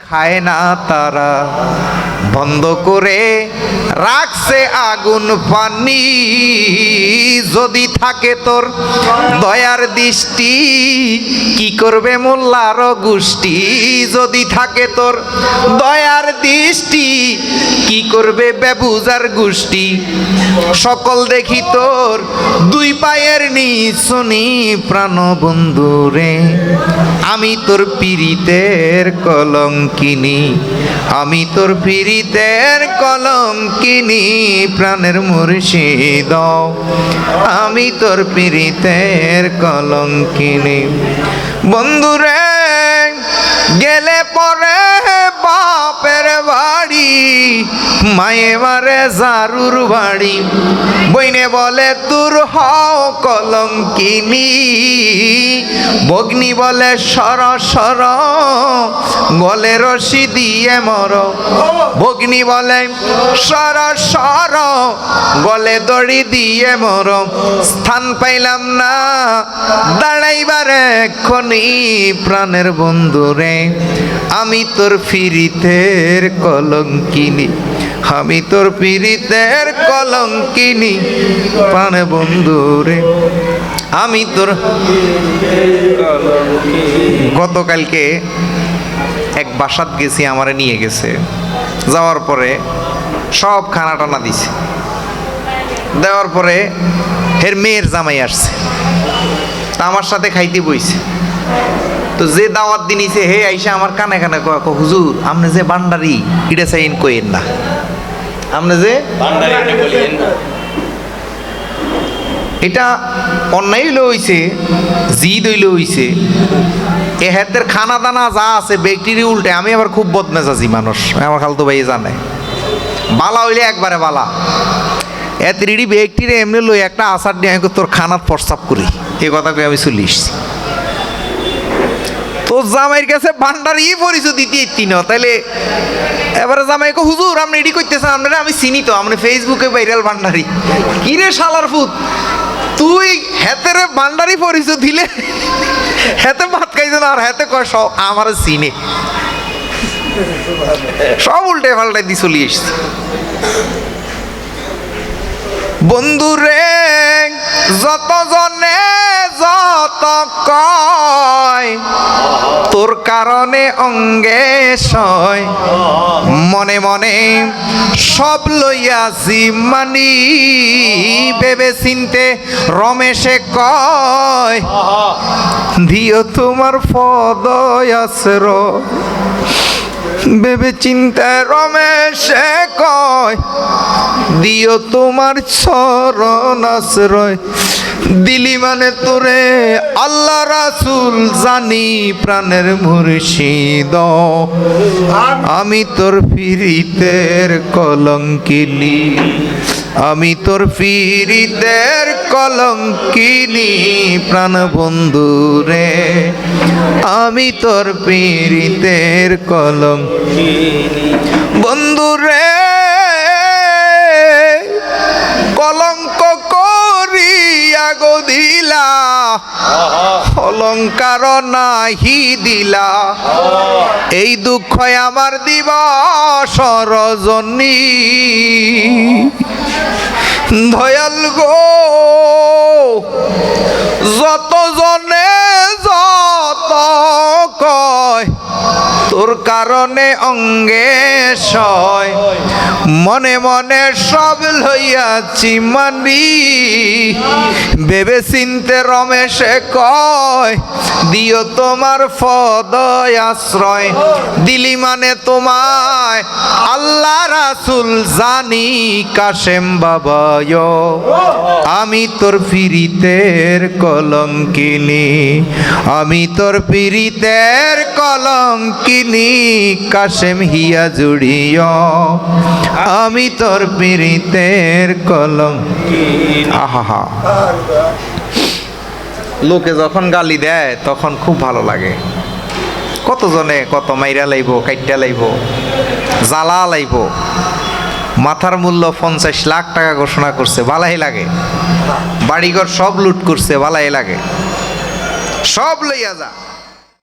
খায় না তারা। বন্ধ করে রাখছে আগুন পানি। যদি থাকে তোর দয়ার দৃষ্টি, কি করবে মোল্লার গোষ্ঠী? যদি থাকে তোর দয়ার দৃষ্টি, কি করবে বেবুজার গোষ্ঠী? সকল দেখি তোর দুই পায়ের নিচনি প্রাণ বন্ধুরে আমি তোর পীড়িতের কলঙ্কিনী আমি তোর ফিরিতের কলম কিনি, প্রাণের মুর্শিদ। আমি তোর ফিরিতের কলম কিনি। বন্ধুরে, গেলে পরে মায়ে মারে জারুর বাড়ি। বইনে বলে তোর হও কলঙ্কিনী। বগ্নি বলে, সর সর। গলে রশি দিয়ে মর। বগ্নি বলে, সর সর। গলে দড়ি দিয়ে মর। স্থান পাইলাম না, দাঁড়াইবার এক্ষণি প্রাণের বন্ধুরে। আমি তোর ফিরিতের কলঙ্কিনী, আমি তোর পীড়িতের কলঙ্কিনী প্রাণ বন্ধুরে। আমি তোর গতকালকে এক বাসাত গেছি, আমারে নিয়ে গেছে। যাওয়ার পরে সব খানা টানা দিছে। দেওয়ার পরে হের মেয়ের জামাই আসছে। তা আমার সাথে খাইতে বইছে। তো যে দাওয়াত দিনিছে হে আইসা আমার কানে কানে কয় হুজুর আপনি যে বান্ডারি এটা চাইন কইেন না। আপনি যে এটা অন্যায় হইলে হইছে জিদ হইলে হইছে। এ হাতের খানা দানা যা আছে ব্যক্তির উল্টে আমি আবার খুব বদমেজাজি মানুষ আমার খালতো ভাই জানে। বালা হইলে একবারে বালা। এত রিডি ব্যক্তির এমনি লই একটা আসার নিয়ে আমি তোর খানাত প্রস্তাব করি। এই কথা কই আমি চলে এসছি। তো জামাইয়ের কাছে ভান্ডারই পরিচয় দিতে ইতি না। তাইলে এবারে জামাই কো হুজুর, আপনি এডি করতেছেন? আপনারা আমি চিনি তো, আপনি ফেসবুকে ভাইরাল ভান্ডারি কি রে শালার ফুত তুই হেতের ভান্ডারি পরিচয় দিলে, হেতে ভাত খাইছে না আর হেতে কয়, সব আমার চিনে। সব উল্টে পাল্টাই দিয়ে চলে এসছে। বন্ধুরে যত জনে যত কয় তোর কারণে অঙ্গে সয়। মনে মনে সব লইয়াছি মানি ভেবে চিনতে রমেশে কয় দিও তোমার পদয় আশ্রয় ভেবে চিন্তায় রমেশে কয় দিও তোমার চরণ আশ্রয়। দিলি মানে তোরে আল্লাহ রাসুল জানি প্রাণের মুর্শিদ। আমি তোর ফিরিতের কলঙ্কিনী। আমি তোর ফিরিতের কলঙ্কিনী প্রাণ বন্ধুরে আমি তোর পীড়িতের কলম বন্ধুরে কলঙ্ক অলঙ্কার নাহি দিলা। এই দুঃখ আমার দিবস রজনী। দয়াল গো যত জনে যত কয়, তোর কারণে অঙ্গে সয় মনে মনে সব লইয়াছি মানি ভেবে চিনতে রমেশে কয়, দিও তোমার পদয় আশ্রয়, দিলি মানে তোমায়, আল্লাহ রাসুল জানি কাশেম বাবায়। আমি তোর ফিরিতের কলঙ্কিনী, আমি তোর পীড়িতের কলঙ্কিনী, কাশেম হিয়া জুড়িয়। আমি তোর পীড়িতের কলম। আহা লোকে যখন গালি দেয়, তখন খুব ভালো লাগে। কতজনে কত মাইরা লাইব কাইটা লাইব, জ্বালা লাইব। মাথার মূল্য পঞ্চাশ লাখ টাকা ঘোষণা করছে ভালাই লাগে। বাড়িঘর সব লুট করছে ভালাই লাগে। সব লইয়া যা।